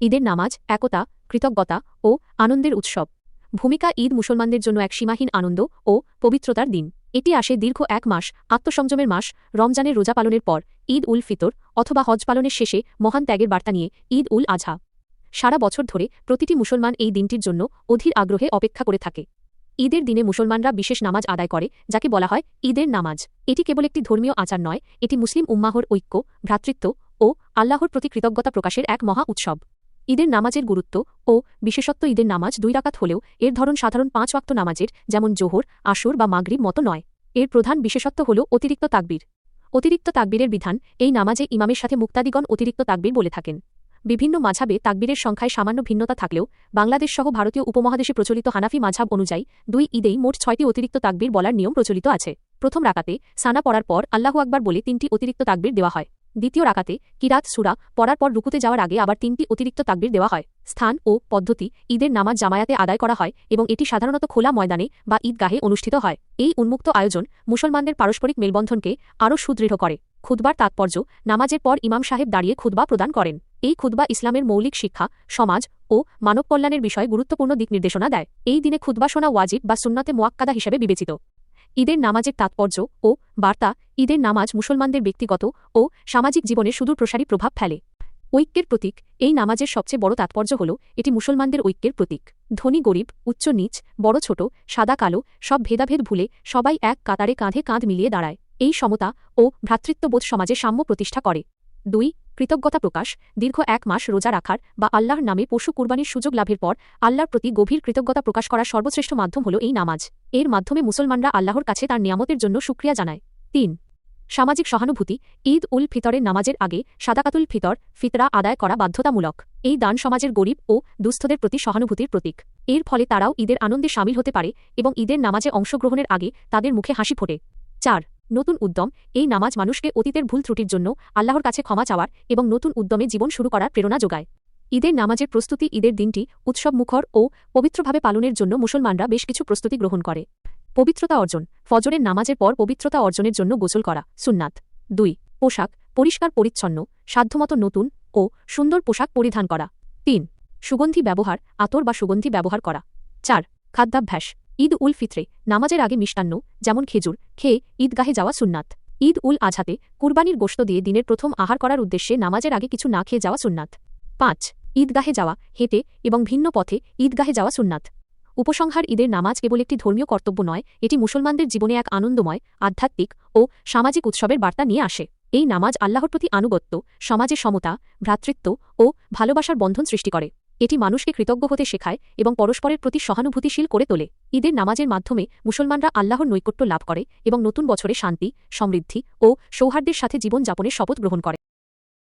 ঈদের নামাজ, একতা, কৃতজ্ঞতা ও আনন্দের উৎসব। ভূমিকা ঈদ মুসলমানদের জন্য এক সীমাহীন আনন্দ ও পবিত্রতার দিন। এটি আসে দীর্ঘ এক মাস, আত্মসংযমের মাস, রমজানের রোজা পালনের পর, ঈদ উল ফিতর অথবা হজ পালনের শেষে মহান ত্যাগের বার্তা নিয়ে ঈদ উল আজহা সারা বছর ধরে প্রতিটি মুসলমান এই দিনটির জন্য অধীর আগ্রহে অপেক্ষা করে থাকে। ঈদের দিনে মুসলমানরা বিশেষ নামাজ আদায় করে, যাকে বলা হয় ঈদের নামাজ। এটি কেবল একটি ধর্মীয় আচার নয়, এটি মুসলিম উম্মাহর ঐক্য, ভ্রাতৃত্ব ও আল্লাহর প্রতি কৃতজ্ঞতা প্রকাশের এক মহা উৎসব। ঈদের নামাজের গুরুত্ব ও বিশেষত্ব ঈদের নামাজ দুই রাকাত হলেও এর ধরন সাধারণ পাঁচ ওয়াক্ত নামাজের, যেমন জোহর, আসর বা মাগরিব মতো নয়। এর প্রধান বিশেষত্ব হল অতিরিক্ত তাকবীর। অতিরিক্ত তাকবীরের বিধান এই নামাজে ইমামের সাথে মুক্তাদিগণ অতিরিক্ত তাকবীর বলে থাকেন। বিভিন্ন মাঝাবে তাকবীরের সংখ্যায় সামান্য ভিন্নতা থাকলেও বাংলাদেশসহ ভারতীয় উপমহাদেশে প্রচলিত হানাফি মাঝাব অনুযায়ী দুই ঈদেই মোট ছয়টি অতিরিক্ত তাকবীর বলার নিয়ম প্রচলিত আছে। প্রথম রাকাতে সানা পড়ার পর আল্লাহু আকবার বলে তিনটি অতিরিক্ত তাকবীর দেওয়া হয়। দ্বিতীয় রাকাতে কিরাত সুরা পড়ার পর রুকুতে যাওয়ার আগে আবার তিনটি অতিরিক্ত তাকবীর দেওয়া হয়। স্থান ও পদ্ধতি ঈদের নামাজ জামায়াতে আদায় করা হয় এবং এটি সাধারণত খোলা ময়দানে বা ঈদগাহে অনুষ্ঠিত হয়। এই উন্মুক্ত আয়োজন মুসলমানদের পারস্পরিক মেলবন্ধনকে আরও সুদৃঢ় করে। খুদবার তাৎপর্য, নামাজের পর ইমাম সাহেব দাঁড়িয়ে খুদবা প্রদান করেন। এই খুদবা ইসলামের মৌলিক শিক্ষা, সমাজ ও মানব কল্যাণের বিষয়ে গুরুত্বপূর্ণ দিক নির্দেশনা দেয়। এই দিনে খুদবা শোনা ওয়াজিব বা সুন্নাতে মোয়াক্কাদা হিসেবে বিবেচিত। ঈদের নামাজের তাৎপর্য ও বার্তা, ঈদের নামাজ মুসলমানদের ব্যক্তিগত ও সামাজিক জীবনে সুদূর প্রসারী প্রভাব ফেলে। ঐক্যের প্রতীক, এই নামাজের সবচেয়ে বড় তাৎপর্য হল, এটি মুসলমানদের ঐক্যের প্রতীক। ধনী, গরিব, উচ্চ নিচ, বড়, ছোট, সাদা, কালো, সব ভেদাভেদ ভুলে সবাই এক কাতারে কাঁধে কাঁধ মিলিয়ে দাঁড়ায়। এই সমতা ও ভ্রাতৃত্ববোধ সমাজে সাম্য প্রতিষ্ঠা করে। দুই, কৃতজ্ঞতা প্রকাশ, দীর্ঘ এক মাস রোজা রাখার বা আল্লাহর নামে পশু কুরবানির সুযোগ লাভের পর আল্লাহর প্রতি গভীর কৃতজ্ঞতা প্রকাশ করার সর্বশ্রেষ্ঠ মাধ্যম হল এই নামাজ। এর মাধ্যমে মুসলমানরা আল্লাহর কাছে তার নিয়ামতের জন্য সুক্রিয়া জানায়। তিন, সামাজিক সহানুভূতি, ঈদ উল ফিতরের নামাজের আগে সাদাকাতুল ফিতর, ফিতরা আদায় করা বাধ্যতামূলক। এই দান সমাজের গরিব ও দুস্থদের প্রতি সহানুভূতির প্রতীক। এর ফলে তারাও ঈদের আনন্দে সামিল হতে পারে এবং ঈদের নামাজে অংশগ্রহণের আগে তাদের মুখে হাসি ফোটে। চার নতুন উদ্যম, এই নামাজ মানুষকে অতীতের ভুল ত্রুটির জন্য আল্লাহর কাছে ক্ষমা চাওয়ার এবং নতুন উদ্যমে জীবন শুরু করার প্রেরণা যোগায়। ঈদের নামাজের প্রস্তুতি, ঈদের দিনটি উৎসব মুখর ও পবিত্রভাবে পালনের জন্য মুসলমানরা বেশ কিছু প্রস্তুতি গ্রহণ করে। পবিত্রতা অর্জন, ফজরের নামাজের পর পবিত্রতা অর্জনের জন্য গোসল করা, সুন্নাত। দুই, পোশাক, পরিষ্কার, পরিচ্ছন্ন, সাধ্যমতো নতুন ও সুন্দর পোশাক পরিধান করা। তিন, সুগন্ধি ব্যবহার, আতর বা সুগন্ধি ব্যবহার করা। চার, খাদ্যাভ্যাস। ঈদ উল ফিত্রে নামাজের আগে মিষ্টান্ন, যেমন খেজুর, খেয়ে ঈদগাহে যাওয়া সুন্নাত। ঈদ উল আঝাতে কুরবানির গোশত দিয়ে দিনের প্রথম আহার করার উদ্দেশ্যে নামাজের আগে কিছু না খেয়ে যাওয়া সুন্নাত। পাঁচ, ঈদগাহে যাওয়া, হেঁটে এবং ভিন্ন পথে ঈদগাহে যাওয়া সুন্নাত। উপসংহার ঈদের নামাজ কেবল একটি ধর্মীয় কর্তব্য নয়, এটি মুসলমানদের জীবনে এক আনন্দময়, আধ্যাত্মিক ও সামাজিক উৎসবের বার্তা নিয়ে আসে। এই নামাজ আল্লাহর প্রতি আনুগত্য, সমাজে সমতা, ভ্রাতৃত্ব ও ভালোবাসার বন্ধন সৃষ্টি করে। এটি মানুষকে কৃতজ্ঞ হতে শেখায় এবং পরস্পরের প্রতি সহানুভূতিশীল করে তোলে। ঈদের নামাজের মাধ্যমে মুসলমানরা আল্লাহর নৈকট্য লাভ করে এবং নতুন বছরে শান্তি, সমৃদ্ধি ও সৌহার্দ্যের সাথে জীবনযাপনের শপথ গ্রহণ করে।